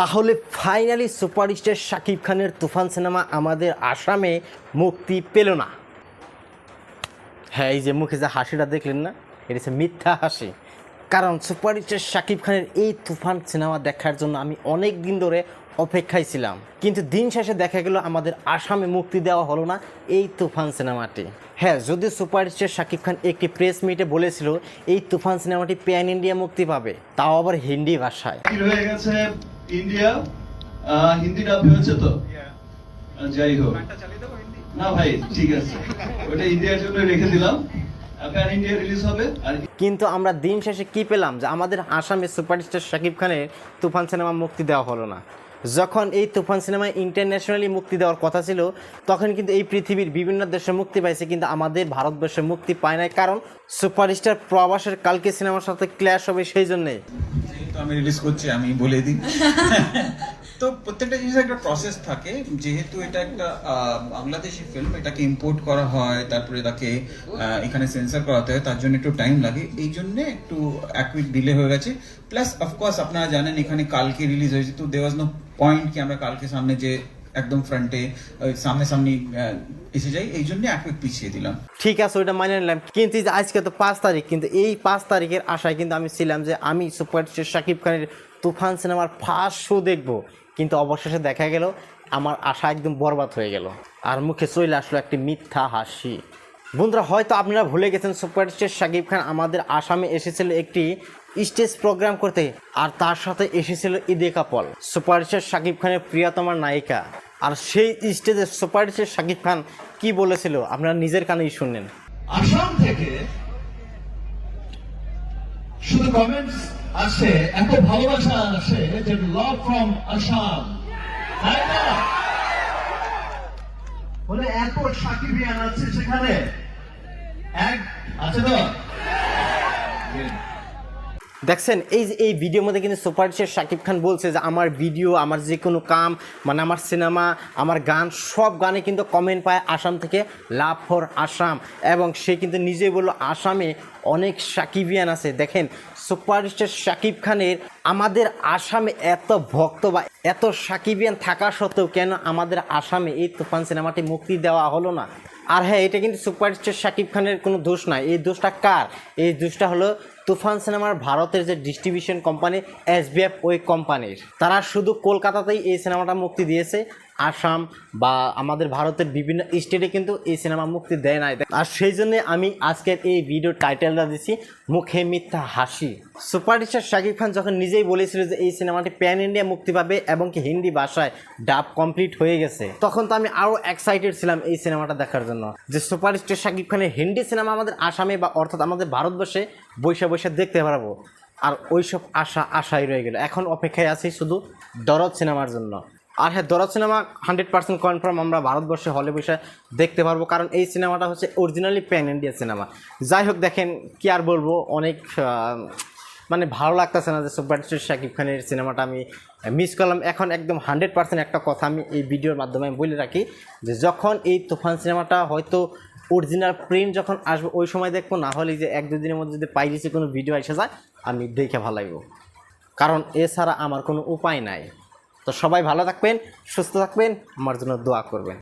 তাহলে finally superstar Shakib খানের তুফান cinema আমাদের আসামে মুক্তি পেল না। হ্যাঁ এই যে মুখে যে হাসিটা দেখলেন না, এটা হচ্ছে মিথ্যা হাসি। কারণ সুপারস্টার শাকিব খানের এই তুফান সিনেমা দেখার জন্য আমি অনেক দিন ধরে অপেক্ষায় ছিলাম। কিন্তু দিন শেষে দেখা গেল আমাদের আসামে মুক্তি দেওয়া হলো না এই তুফান সিনেমাটি। হ্যাঁ যদি সুপারস্টার শাকিব খান একটি প্রেস মিটে বলেছিল, এই তুফান সিনেমাটি প্যান ইন্ডিয়া মুক্তি পাবে, তাও আবার হিন্দি ভাষায়। ইন্ডিয়া হিন্দি ডাব হয়েছে তো? যাই হোক। না ভাই ঠিক আছে। ওটা ইন্ডিয়ার জন্য রেখে দিলাম। প্যান ইন্ডিয়া রিলিজ হবে আর কিন্তু আমরা দিন শেষে কি পেলাম? যে আমাদের আসামে সুপারস্টার শাকিব খানের তুফান সিনেমা মুক্তি দেওয়া হলো না। যখন এই তুফান সিনেমা ইন্টারন্যাশনালি মুক্তি দেওয়ার কথা ছিল তখন কিন্তু এই পৃথিবীর বিভিন্ন দেশে মুক্তি পাইছে কিন্তু আমাদের ভারতবর্ষে মুক্তি পায় নাই। কারণ সুপারস্টার প্রবাসের কালকে সিনেমার সাথে ক্ল্যাশ হবে সেই জন্যে। আমি রিলিজ করছি, আমি বলে দিই। তো প্রত্যেকটা জিনিসের একটা প্রসেস থাকে, যেহেতু এটা একটা বাংলাদেশি ফিল্ম এটাকে ইম্পোর্ট করা হয়, তারপরে তাকে এখানে সেন্সার করাতে হয়, তার জন্য একটু টাইম লাগে। এই জন্য একটু এক উইক ডিলে হয়ে গেছে। প্লাস অফকোর্স আপনারা জানেন, এখানে কালকে রিলিজ হয়েছে, তো দেওয়াজ নো পয়েন্ট কি আমরা কালকে সামনে যে একদম ফ্রন্টে সামনে সামনে এসে যাই এই জন্য এক পিছিয়ে দিলাম। ঠিক আছে, ওইটা মানে নিলাম। কিন্তু আজকে তো পাঁচ তারিখ, কিন্তু এই পাঁচ তারিখের আশায় কিন্তু আমি ছিলাম যে আমি সুপারস্টার শাকিব খানের তুফান সিনেমার ফার্স্ট শো দেখব। কিন্তু অবশেষে দেখা গেল, আমার আশা একদম বরবাদ হয়ে গেল। আর মুখে চলে আসলো একটি মিথ্যা হাসি। বন্ধুরা, হয়তো আপনারা ভুলে গেছেন সুপারস্টার শাকিব খান আমাদের আসামে এসেছিল একটি স্টেজ প্রোগ্রাম করতে। আর তার সাথে এসেছিল ঈদে কাপল। সুপারস্টার শাকিব খানের প্রিয়তমার নায়িকা। আর সেই স্টেজে সুপারস্টার শাকিব খান কি বলেছিল, আপনারা নিজের কানেই শুনলেন। আসাম থেকে শুধু কমেন্টস আসে, এত ভালোবাসা আসে যে লাভ ফ্রম আসাম। তাই না? বলে এত সেখানে। এক, আছে তো? দেখছেন, এই যে এই ভিডিওর মধ্যে কিন্তু সুপারস্টার শাকিব খান বলছে যে আমার ভিডিও আমার যে কোনো কাম মানে আমার সিনেমা আমার গান, সব গানে কিন্তু কমেন্ট পায় আসাম থেকে লাভ ফর আসাম। এবং সে কিন্তু নিজে বলল, আসামে অনেক সাকিবিয়ান আছে। দেখেন সুপারস্টার শাকিব খানের আমাদের আসামে এত ভক্ত বা এত সাকিবিয়ান থাকা সত্ত্বেও কেন আমাদের আসামে এই তুফান সিনেমাটি মুক্তি দেওয়া হলো না? আর হ্যাঁ এটা কিন্তু সুপারস্টার সাকিব খানের কোনো দোষ নাই। এই দোষটা কার? এই দোষটা হলো তুফান সিনেমার ভারতের যে ডিস্ট্রিবিউশন কোম্পানি এসবিএফ ওই কোম্পানির তারা শুধু কলকাতাতেই এই সিনেমাটা মুক্তি দিয়েছে। আসাম বা আমাদের ভারতের বিভিন্ন স্টেটে কিন্তু এই সিনেমা মুক্তি দেয় নাই। আর সেই জন্য আমি আজকের এই ভিডিও টাইটেলটা দিছি, মুখে মিথ্যা হাসি। সুপারস্টার শাকিব খান যখন নিজেই বলেছিল যে এই সিনেমাটি প্যান ইন্ডিয়া মুক্তি পাবে এবং কি হিন্দি ভাষায় ডাব কমপ্লিট হয়ে গেছে, তখন তো আমি আরও এক্সাইটেড ছিলাম এই সিনেমাটা দেখার জন্য। যে সুপারস্টার শাকিব খানের হিন্দি সিনেমা আমাদের আসামে বা অর্থাৎ আমাদের ভারতবর্ষে বৈশা বৈশা দেখতে পারব। আর ওইসব আশা, আশাই রয়ে গেল। এখন অপেক্ষায় আছি শুধু দরদ সিনেমার জন্য। আর হ্যাঁ দরদ সিনেমা হান্ড্রেড পার্সেন্ট কনফার্ম আমরা ভারতবর্ষে, হলে বসে দেখতে পারব। কারণ এই সিনেমাটা হচ্ছে অরিজিনালি প্যান ইন্ডিয়া সিনেমা যাই হোক, দেখেন কি আর বলব, অনেক মানে ভালো লাগতেছে না যে সুপারস্টার শাকিব খানের সিনেমাটা আমি মিস করলাম। এখন একদম হান্ড্রেড পার্সেন্ট একটা কথা আমি এই ভিডিওর মাধ্যমে বলে রাখি যে যখন এই তুফান সিনেমাটা হয়তো অরিজিনাল প্রিন্ট যখন আসবে, ওই সময় দেখব। না হলে যে এক দুদিনের মধ্যে যদি পাই দিয়েছে কোনো ভিডিও এসে যায়, আমি দেখে ভালো লাগবো। কারণ এছাড়া আমার কোনো উপায় নাই। তো সবাই ভালো থাকবেন সুস্থ থাকবেন আমার জন্য দোয়া করবেন।